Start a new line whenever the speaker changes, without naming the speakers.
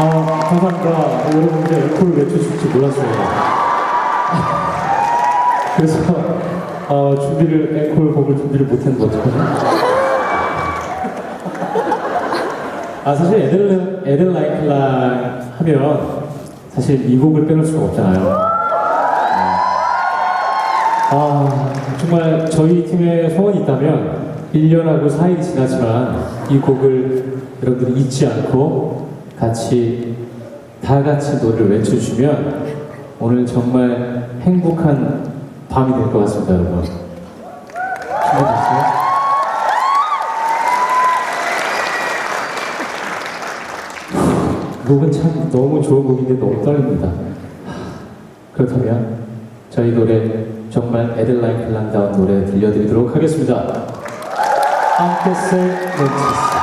아, 감사합니다. 여러분들이 앵콜을 외쳐줄지 몰랐어요. 그래서 어, 준비를 앵콜 곡을 준비를 못했는데 어떡하죠? 아 사실 에델 에델라이클라 하면 사실 이 곡을 빼놓을 수가 없잖아요. 아 정말 저희 팀의 소원이 있다면 1년하고 4일이 지나지만 이 곡을 여러분들이 잊지 않고 같이 다 같이 노래를 외쳐주시면 오늘 정말 행복한 밤이 될 것 같습니다, 여러분. 준비됐어요? 곡은 참 너무 좋은 곡인데 너무 떨립니다. 그렇다면 저희 노래 정말 에델라인 클란다운 노래 들려드리도록 하겠습니다. Aunque se noticia.